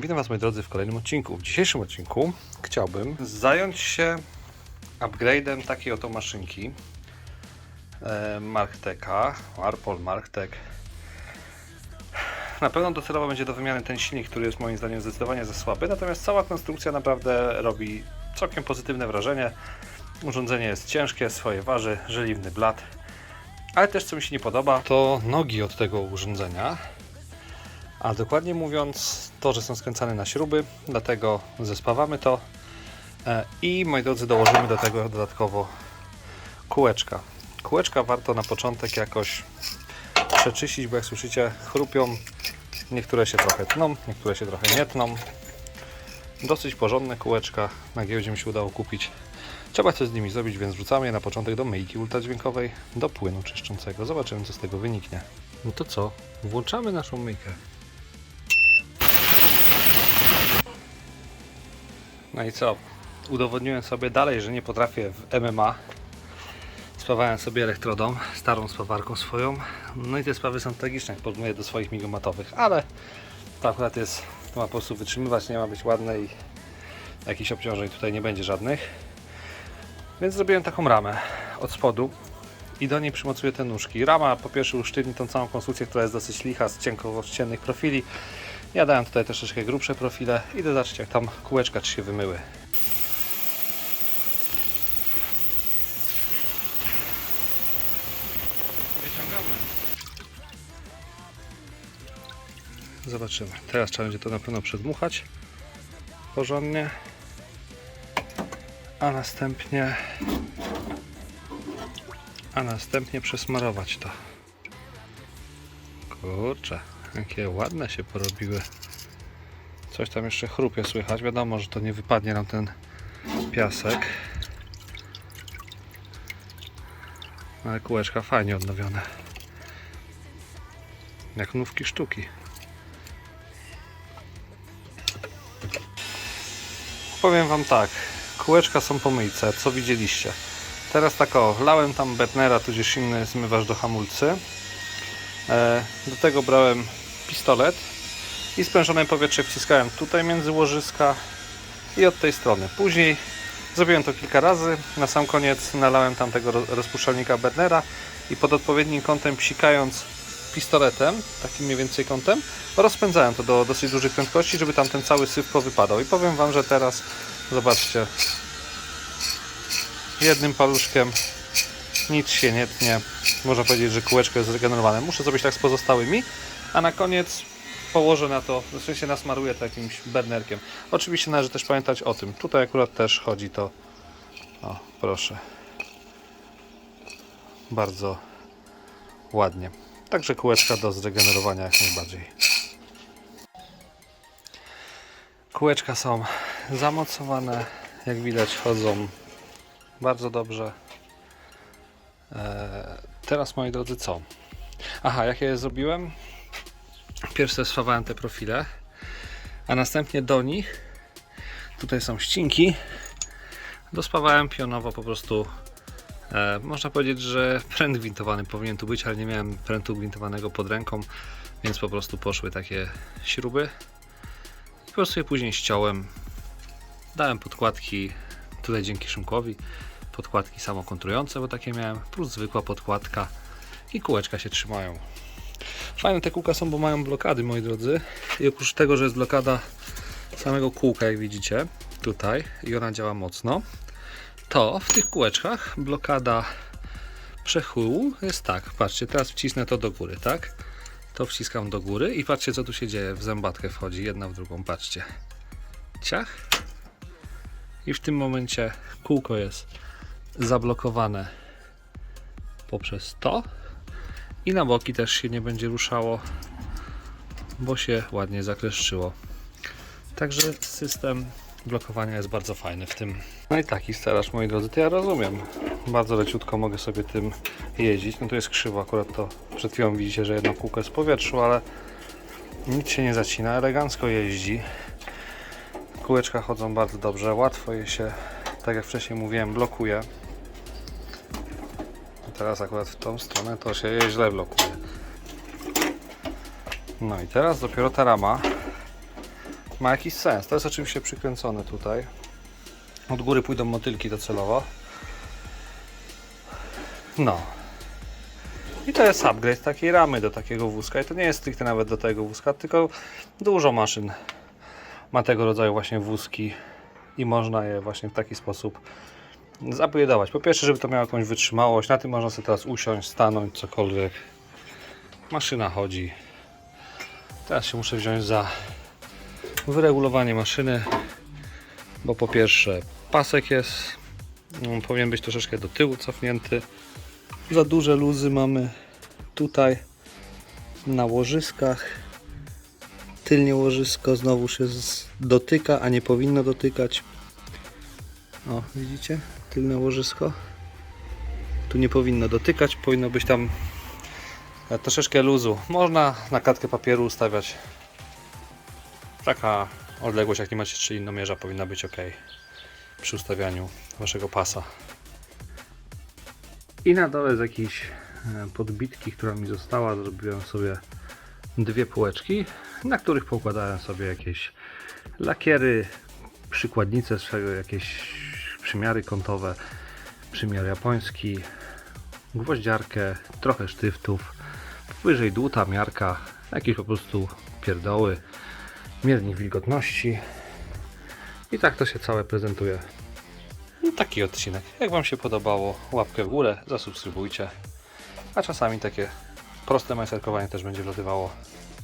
Witam Was moi drodzy w kolejnym odcinku. W dzisiejszym odcinku chciałbym zająć się upgrade'em takiej oto maszynki e, Markteka, Marpol Marktek. Na pewno docelowo będzie do wymiany ten silnik, który jest moim zdaniem zdecydowanie za słaby, natomiast cała konstrukcja naprawdę robi całkiem pozytywne wrażenie. Urządzenie jest ciężkie, swoje waży, żeliwny blat. Ale też co mi się nie podoba, to nogi od tego urządzenia. A dokładnie mówiąc, to, że są skręcane na śruby, dlatego zespawamy to E, i moi drodzy, dołożymy do tego dodatkowo kółeczka. Kółeczka warto na początek jakoś przeczyścić, bo jak słyszycie, chrupią. Niektóre się trochę tną, niektóre się trochę nie tną. Dosyć porządne kółeczka na giełdzie mi się udało kupić. Trzeba coś z nimi zrobić, więc wrzucamy je na początek do myjki ultradźwiękowej, do płynu czyszczącego. Zobaczymy, co z tego wyniknie. No to co? Włączamy naszą myjkę. No i co? Udowodniłem sobie dalej, że nie potrafię w MMA. Spawałem sobie elektrodą, starą spawarką swoją. No i te sprawy są tragiczne, jak porównuję do swoich migomatowych, ale to akurat jest, to ma po prostu wytrzymywać, nie ma być ładne i jakichś obciążeń tutaj nie będzie żadnych. Więc zrobiłem taką ramę od spodu i do niej przymocuję te nóżki. Rama po pierwsze usztywni tą całą konstrukcję, która jest dosyć licha, z cienkościennych profili. Ja dałem tutaj troszeczkę grubsze profile i zobaczcie jak tam kółeczka czy się wymyły. Wyciągamy. Zobaczymy. Teraz trzeba będzie to na pewno przedmuchać porządnie. A następnie a następnie przesmarować to. Kurczę, jakie ładne się porobiły. Coś tam jeszcze chrupie słychać. Wiadomo, że to nie wypadnie nam ten piasek. Ale kółeczka fajnie odnowione. Jak nówki sztuki. Powiem Wam tak. Kółeczka są po myjce, co widzieliście. Teraz tak o, lałem tam Bernera, tudzież inny zmywacz do hamulcy. E, do tego brałem pistolet i sprężone powietrze wciskałem tutaj między łożyska i od tej strony. Później zrobiłem to kilka razy. Na sam koniec nalałem tam tego ro- rozpuszczalnika Bernera i pod odpowiednim kątem psikając pistoletem, takim mniej więcej kątem, rozpędzałem to do dosyć dużych prędkości, żeby tam ten cały syf powypadał. I powiem Wam, że teraz, zobaczcie, jednym paluszkiem nic się nie tnie. Można powiedzieć, że kółeczko jest zregenerowane. Muszę zrobić tak z pozostałymi, a na koniec położę na to, w sensie nasmaruję to jakimś bernerkiem. Oczywiście należy też pamiętać o tym. Tutaj akurat też chodzi to, o proszę, bardzo ładnie. Także kółeczka do zregenerowania jak najbardziej. Kółeczka są zamocowane, jak widać chodzą bardzo dobrze. Eee, teraz moi drodzy co? Aha, jak ja je zrobiłem? Pierwsze zesfawałem te profile, a następnie do nich tutaj są ścinki. Dospawałem pionowo po prostu. E, można powiedzieć, że pręt gwintowany powinien tu być, ale nie miałem prętu gwintowanego pod ręką, więc po prostu poszły takie śruby. I po prostu je później ściąłem. Dałem podkładki tutaj dzięki Szymkowi podkładki samokontrujące, bo takie miałem, plus zwykła podkładka i kółeczka się trzymają. Fajne te kółka są, bo mają blokady, moi drodzy. I oprócz tego, że jest blokada samego kółka, jak widzicie, tutaj, i ona działa mocno, to w tych kółeczkach blokada przechyłu jest tak. Patrzcie, teraz wcisnę to do góry, tak? To wciskam do góry i patrzcie, co tu się dzieje. W zębatkę wchodzi, jedna w drugą, patrzcie. Ciach. I w tym momencie kółko jest zablokowane poprzez to i na boki też się nie będzie ruszało, bo się ładnie zakleszczyło. Także system blokowania jest bardzo fajny w tym. No i taki staraż, moi drodzy, to ja rozumiem. Bardzo leciutko mogę sobie tym jeździć. No tu jest krzywo, akurat to przed chwilą widzicie, że jedno kółko jest w powietrzu, ale nic się nie zacina, elegancko jeździ. Kółeczka chodzą bardzo dobrze, łatwo je się, tak jak wcześniej mówiłem, blokuje. Teraz akurat w tą stronę to się źle blokuje. No i teraz dopiero ta rama ma jakiś sens. To jest oczywiście przykręcone tutaj. Od góry pójdą motylki docelowo. No. I to jest upgrade takiej ramy do takiego wózka. I to nie jest stricte nawet do tego wózka, tylko dużo maszyn ma tego rodzaju właśnie wózki i można je właśnie w taki sposób zabudować. Po pierwsze, żeby to miało jakąś wytrzymałość. Na tym można sobie teraz usiąść, stanąć, cokolwiek. Maszyna chodzi. Teraz się muszę wziąć za wyregulowanie maszyny, bo po pierwsze pasek jest, mm, powinien być troszeczkę do tyłu cofnięty. Za duże luzy mamy tutaj na łożyskach. Tylnie łożysko znowu się dotyka, a nie powinno dotykać. O, widzicie? Tylne łożysko. Tu nie powinno dotykać, powinno być tam e, troszeczkę luzu. Można na kartkę papieru ustawiać. Taka odległość, jak nie macie trzyinnomierza, powinna być ok przy ustawianiu waszego pasa. I na dole z jakiejś e, podbitki, która mi została, zrobiłem sobie dwie półeczki, na których poukładałem sobie jakieś lakiery, przykładnice, jakieś przymiary kątowe, przymiar japoński, gwoździarkę, trochę sztyftów, wyżej dłuta, miarka, jakieś po prostu pierdoły, miernik wilgotności i tak to się całe prezentuje. No, taki odcinek. Jak Wam się podobało, łapkę w górę, zasubskrybujcie. A czasami takie proste majsterkowanie też będzie wlatywało.